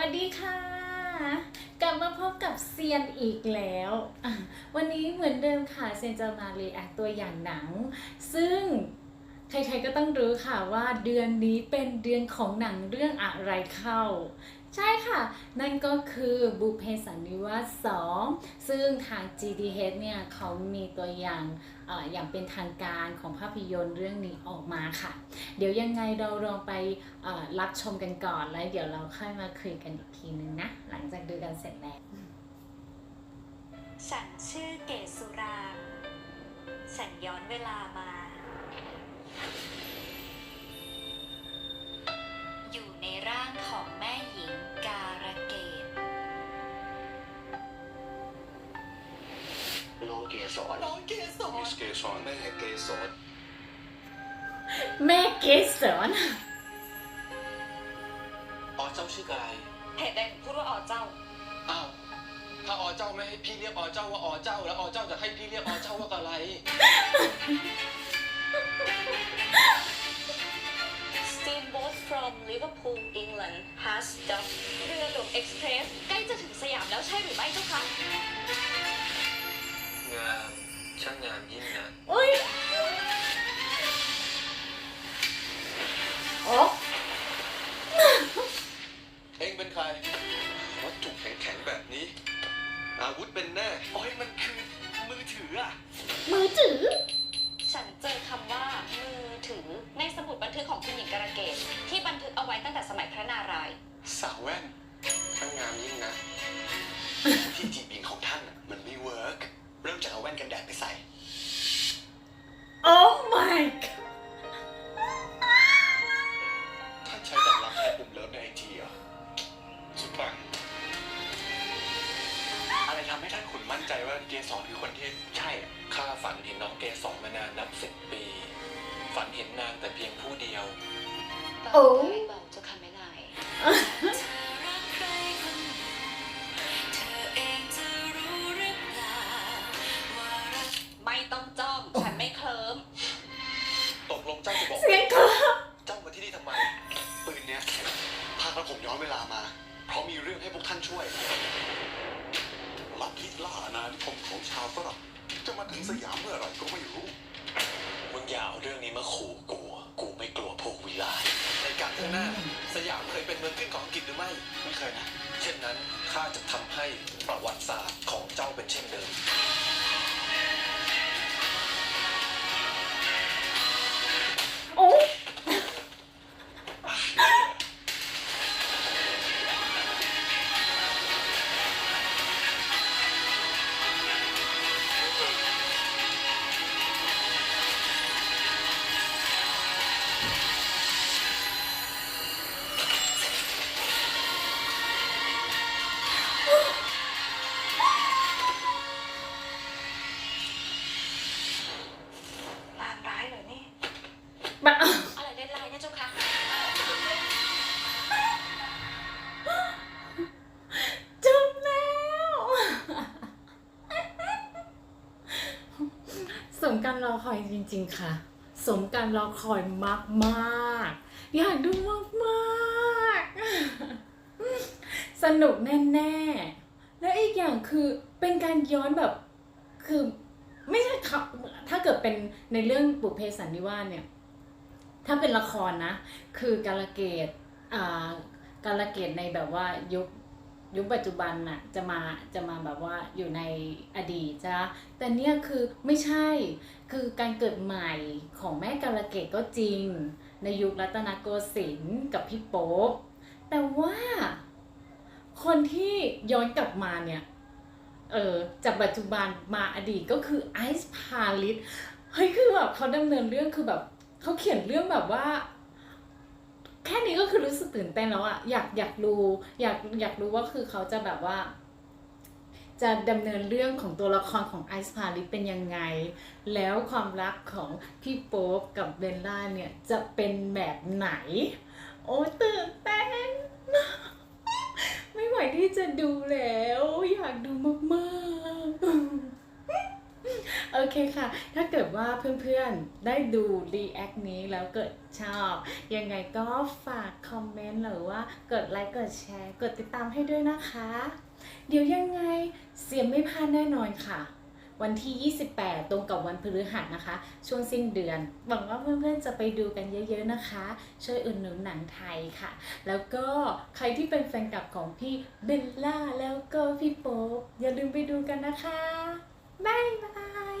วัสดีค่ะ กลับมาพบกับเซียนอีกแล้ว วันนี้เหมือนเดิมค่ะเซียนจะมาเรีแอคตัวอย่างหนัง ซึ่งใครๆก็ต้องรู้ค่ะว่าเดือนนี้เป็นเดือนของหนังเรื่องอะไรเข้า ใช่ค่ะ นั่นก็คือบุเพสันนิวาส2ซึ่งทาง GDH เนี่ยเขามีตัวอย่างออย่างเป็นทางการของภาพยนตร์เรื่องนี้ออกมาค่ะ เดี๋ยวยังไงเราลองไปรับชมกันก่อนแล้วเดี๋ยวเราค่อยมาคุยกันอีกทีนึงนะ หลังจากดูกันเสร็จแล้วฉันชื่อเกศสุรา ฉันย้อนเวลามา เกสรน้องเกสรมิสเกสรแม่เกสรแม่เกสรอ๋อเจ้าชื่อกายเหตุใดถึงพูดว่าอ๋อเจ้า อ้าว ถ้าอ๋อเจ้าไม่ให้พี่เรียกอ๋อเจ้าว่าอ๋อเจ้า แล้วอ๋อเจ้าจะให้พี่เรียกอ๋อเจ้าว่าอะไร Steamboat from Liverpool England has docked เรือหลวงเอ็กซ์เพรสใกล้จะถึงสยามแล้วใช่หรือไม่เจ้าคะ วัตถุแข็งๆแบบนี้ อาวุธเป็นแน่โอ้ยมันคือมือถืออะมือถือ ฉันเจอคำว่ามือถือในสมุดบันทึกของคุณหญิงการะเกดที่บันทึกเอาไว้ตั้งแต่สมัยพระนารายณ์สาวแว่นช่างงามยิ่งนะ ที่จีบหญิงของท่านน่ะมันไม่เวิร์กเริ่มจากเอาแว่นกันแดดไปใส่โอ้ my god อะไรทำให้ท่านขุนมั่นใจว่าเกสรคือคนที่ใช่อะข้าฝันเห็นน้องเกสรมานานนับสิบปี ฝันเห็นนางแต่เพียงผู้เดียวโอ้เบาๆเจ้าค่ะแม่นายไม่ต้องจ้องฉันไม่เคลิ้มตกลงเจ้าจะบอกเสียงเขาเจ้ามาที่นี่ทำไม ปืนเนี้ยพาพระผมย้อนเวลามา เพราะมีเรื่องให้พวกท่านช่วย ลัทธิล่าอาณานิคมของชาวฝรั่งจะมาถึงสยามเมื่อไหร่ก็ไม่รู้ มึงอย่าเอาเรื่องนี้มาขู่กู กูไม่กลัวพวกวิลาในการเธอหน้า สยามเคยเป็นเมืองขึ้นของอังกฤษหรือไม่ ไม่เคยนะ เช่นนั้นข้าจะทำให้ประวัติศาสตร์ มการรอคอยจริง ๆ ค่ะ สมการรอคอยมากๆอยากดูมากๆสนุกแน่ๆ และอีกอย่างคือเป็นการย้อนแบบคือไม่ใช่เขาถ้าเกิดเป็นในเรื่องบุพเพสันนิวาสเนี่ย ถ้าเป็นละครนะ คือการลเกตอ่ากาลเกตในแบบว่ายุค ยุคปัจจุบันน่ะจะมาจะมาแบบว่าอยู่ในอดีตจ้ะแต่เนี่ยคือไม่ใช่คือการเกิดใหม่ของแม่กาลเกตก็จริง ในยุครัตนโกสินทร์กับพี่โป๊ปแต่ว่าคนที่ย้อนกลับมาเนี่ย เออจากปัจจุบันมาอดีตก็คือไอซ์พาลิสเฮ้ยคือแบบเขาดำเนินเรื่องคือแบบเขาเขียนเรื่องแบบว่า แค่นี้ก็คือรู้สึกตื่นเต้นแล้วอะอยากอยากรู้อยากอยากรู้ว่าคือเขาจะแบบว่า จะดำเนินเรื่องของตัวละครของไอซ์พาลิสเป็นยังไง แล้วความรักของพี่โป๊ปกับเบลล่าเนี่ยจะเป็นแบบไหน โอ้ตื่นเต้น ไม่ไหวที่จะดูแล้ว อยากดูมากๆ โอเคค่ะถ้า ว่าเพื่อนๆ ได้ดู react นี้แล้วเกิดชอบ ยังไงก็ฝากคอมเมนต์หรือว่า กดไลค์กดแชร์ กดติดตามให้ด้วยนะคะ เดี๋ยวยังไงเสียงไม่พลาดแน่นอนค่ะ วันที่ 28 ตรงกับวันพฤหัสนะคะ ช่วงสิ้นเดือน หวังว่าเพื่อนๆ จะไปดูกันเยอะๆนะคะ ช่วยอุดหนุนหนังไทยค่ะ แล้วก็ใครที่เป็นแฟนคลับของพี่เบลล่าแล้วก็พี่โป๊ปอย่าลืมไปดูกันนะคะบ๊ายบาย